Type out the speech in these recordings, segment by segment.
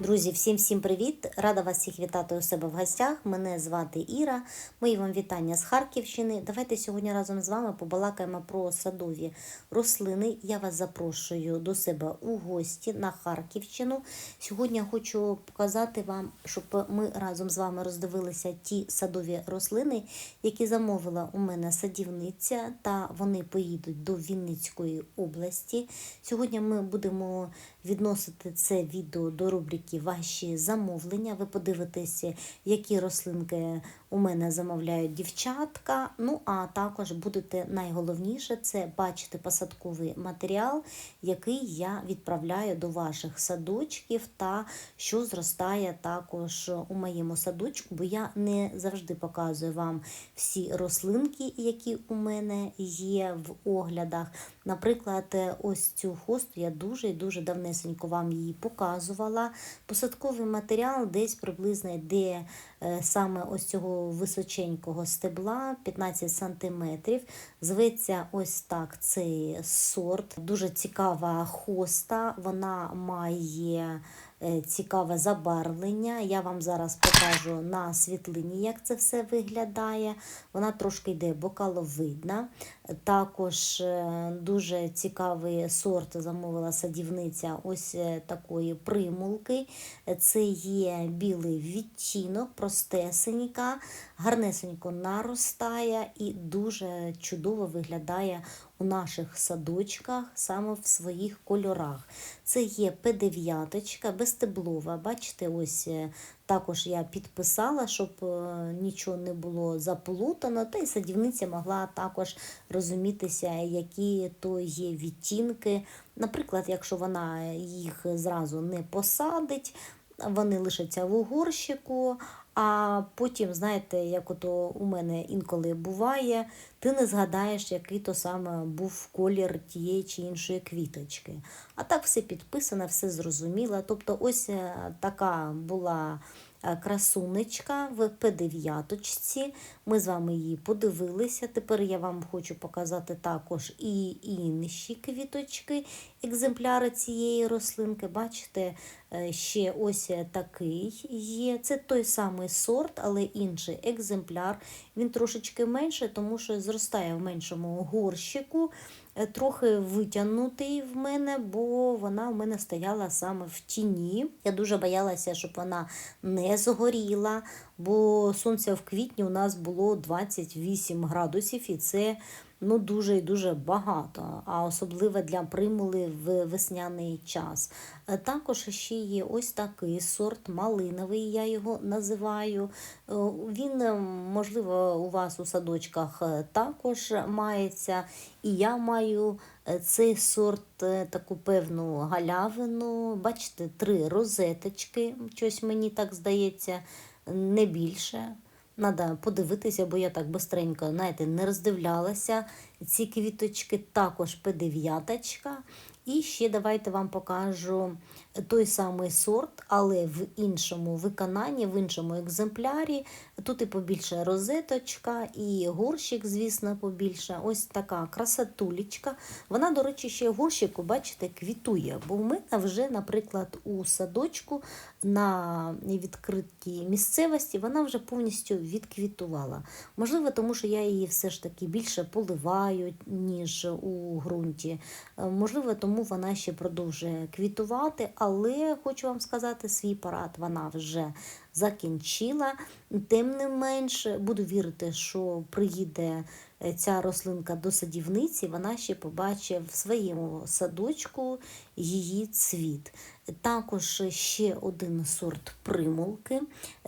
Друзі, всім всім привіт! Рада вас всіх вітати у себе в гостях. Мене звати Іра. Мої вам вітання з Харківщини. Давайте сьогодні разом з вами побалакаємо про садові рослини. Я вас запрошую до себе у гості на Харківщину. Сьогодні хочу показати вам, щоб ми разом з вами роздивилися ті садові рослини, які замовила у мене садівниця, та вони поїдуть до Вінницької області. Сьогодні ми будемо відносити це відео до рубрики Ваші замовлення. Ви подивитеся, які рослинки у мене замовляють дівчатка. Ну, а також будете найголовніше це бачити посадковий матеріал, який я відправляю до ваших садочків, та що зростає також у моєму садочку, бо я не завжди показую вам всі рослинки, які у мене є в оглядах. Наприклад, ось цю хосту я дуже і дуже давнесенько вам її показувала. Посадковий матеріал десь приблизно йде саме ось цього височенького стебла 15 см. Зветься ось так цей сорт. Дуже цікава хоста, вона має е, цікаве забарвлення. Я вам зараз покажу на світлині, як це все виглядає. Вона трошки йде бокаловидна. Також е, дуже цікавий сорт замовила садівниця ось е, такої примулки. Це є білий відтінок, простесенька, гарнесенько наростає і дуже чудово виглядає у наших садочках саме в своїх кольорах. Це є П9, безстеблова. Бачите, ось е, також я підписала, щоб е, нічого не було заплутано, та й садівниця могла також розумітися, які то є відтінки. Наприклад, якщо вона їх зразу не посадить, вони лишаться в угорщику, а потім, знаєте, як ото у мене інколи буває, ти не згадаєш, який то саме був колір тієї чи іншої квіточки. А так все підписано, все зрозуміло. Тобто, ось е, така була е, красунечка в П9. Ми з вами її подивилися. Тепер я вам хочу показати також і інші квіточки, екземпляри цієї рослинки. Бачите, ще ось такий є. Це той самий сорт, але інший екземпляр. Він трошечки менше, тому що зростає в меншому горщику. Е, Трохи витягнутий в мене, бо вона в мене стояла саме в тіні. Я дуже боялася, щоб вона не згоріла, бо сонце в квітні у нас було 28 градусів, і це ну, дуже і дуже багато, а особливо для примули в весняний час. Е, Також ще є ось такий сорт малиновий, я його називаю. Е, Він, е, можливо, у вас у садочках також мається. І я маю цей сорт, таку певну галявину. Бачите, три розеточки, щось мені так здається, не більше. Надо подивитися, бо я так бистренько, знаєте, не роздивлялася. Ці квіточки також П9. І ще давайте вам покажу той самий сорт, але в іншому виконанні, в іншому екземплярі. Тут і побільше розеточка, і горщик, звісно, побільше. Ось така красотулечка. Вона, до речі, ще горщику, бачите, квітує. Бо в мене вже, наприклад, у садочку на відкритій місцевості вона вже повністю відквітувала. Можливо, тому що я її все ж таки більше поливаю, ніж у ґрунті. Е, Можливо, тому вона ще продовжує квітувати, але хочу вам сказати, свій парад вона вже закінчила. Тим не менш, буду вірити, що приїде е, ця рослинка до садівниці, вона ще побачить в своєму садочку її цвіт. Також ще один сорт примулки.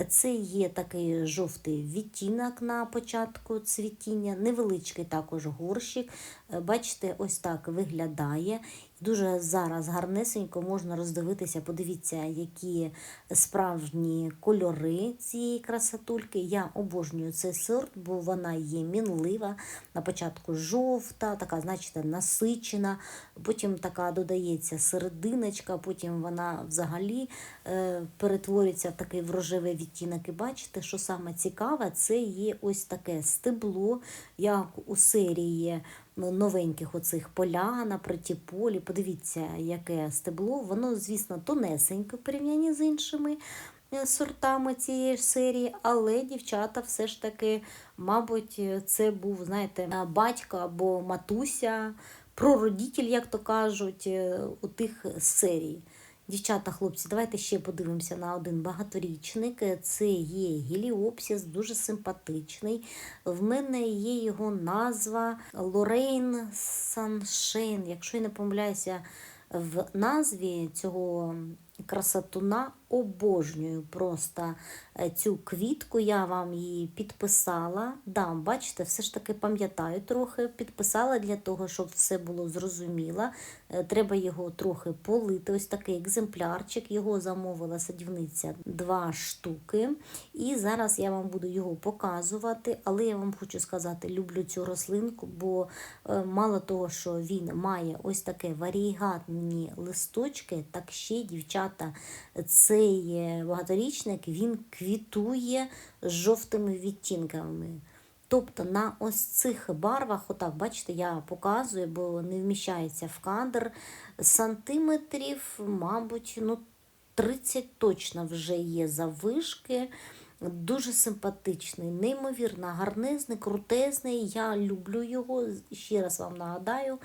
Це є такий жовтий відтінок на початку цвітіння, невеличкий також горщик. Е, Бачите, ось так виглядає. Дуже зараз гарнесенько можна роздивитися, подивіться, які справжні кольори цієї красотульки. Я обожнюю цей сорт, бо вона є мінлива. На початку жовта, така, значить, насичена, потім така додається серединочка, потім вона взагалі е, перетворюється в такий врожевий відтінок. І бачите, що саме цікаве, це є ось таке стебло, як у серії новеньких оцих поляна, полі. Подивіться, яке стебло. Воно, звісно, тонесеньке в порівнянні з іншими е, сортами цієї серії, але дівчата все ж таки, мабуть, це був, знаєте, батько або матуся, прородитель, як то кажуть, е, у тих серій. Дівчата, хлопці, давайте ще подивимося на один багаторічник. Це є геліопсіс, дуже симпатичний. В мене є його назва Лорейн Саншейн. Якщо я не помиляюся, в назві цього красотуна обожнюю просто е, цю квітку. Я вам її підписала. Да, бачите, все ж таки пам'ятаю трохи. Підписала для того, щоб все було зрозуміло. Е, треба його трохи полити. Ось такий екземплярчик. Його замовила садівниця два штуки. І зараз я вам буду його показувати. Але я вам хочу сказати, люблю цю рослинку, бо е, мало того, що він має ось таке варігатні листочки, так ще, дівчата, цей багаторічник він квітує з жовтими відтінками. Тобто на ось цих барвах, отак, бачите, я показую, бо не вміщається в кадр сантиметрів, мабуть, ну, 30 точно вже є завишки. Дуже симпатичний, неймовірно гарнизний, крутезний. Я люблю його. Ще раз вам нагадаю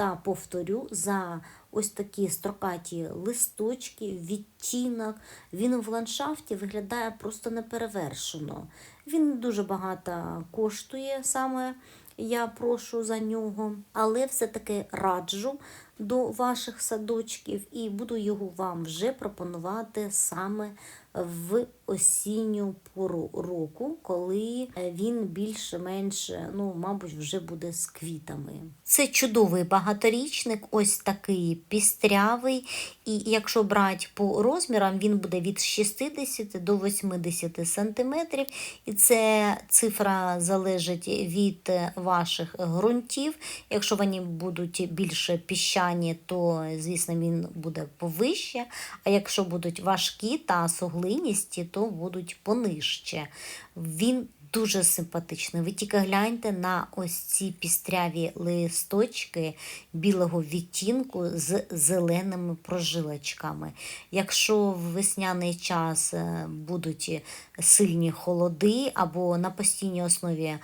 та повторю за ось такі строкаті листочки, відтінок. Він в ландшафті виглядає просто неперевершено. Він дуже багато коштує саме. Я прошу за нього, але все-таки раджу до ваших садочків і буду його вам вже пропонувати саме в осінню пору року, коли він більш-менш, ну, мабуть, вже буде з квітами. Це чудовий багаторічник, ось такий пістрявий. І якщо брати по розмірам, він буде від 60 до 80 сантиметрів. І це цифра залежить від ваших ґрунтів. Якщо вони будуть більше піщані, то, звісно, він буде повище. А якщо будуть важкі та суглиністі, то будуть понижче. Він Дуже симпатичний. Ви тільки гляньте на ось ці пістряві листочки білого відтінку з зеленими прожилочками. Якщо в весняний час е, будуть сильні холоди або на постійній основі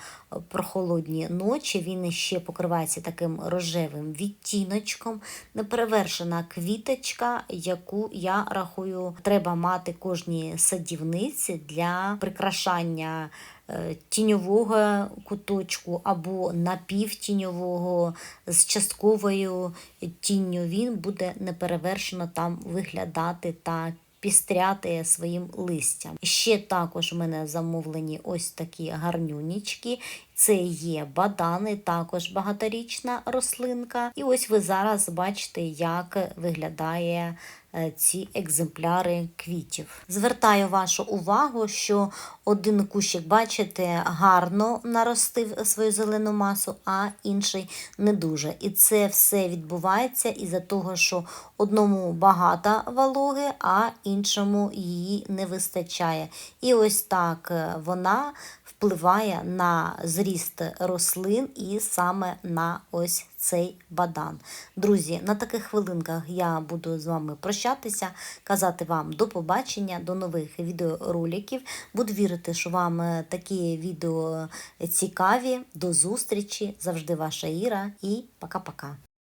прохолодні ночі, він ще покривається таким рожевим відтіночком, неперевершена квіточка, яку я рахую, треба мати кожній садівниці для прикрашання. Е, тіньового куточку або напівтіньового з частковою тінню, він буде неперевершено там виглядати та пістряти своїм листям. Ще також в мене замовлені ось такі гарнюнічки. Це є бадани, також багаторічна рослинка. І ось ви зараз бачите, як виглядає ці екземпляри квітів. Звертаю вашу увагу, що один кущик, бачите, гарно наростив свою зелену масу, а інший не дуже. І це все відбувається із-за того, що одному багато вологи, а іншому її не вистачає. І ось так е, вона впливає на зріст рослин і саме на ось цей бадан. Друзі, на таких хвилинках я буду з вами прощатися, казати вам до побачення, до нових відеороликів. Буду вірити, що вам такі відео цікаві. До зустрічі! Завжди ваша Іра і пока-пока.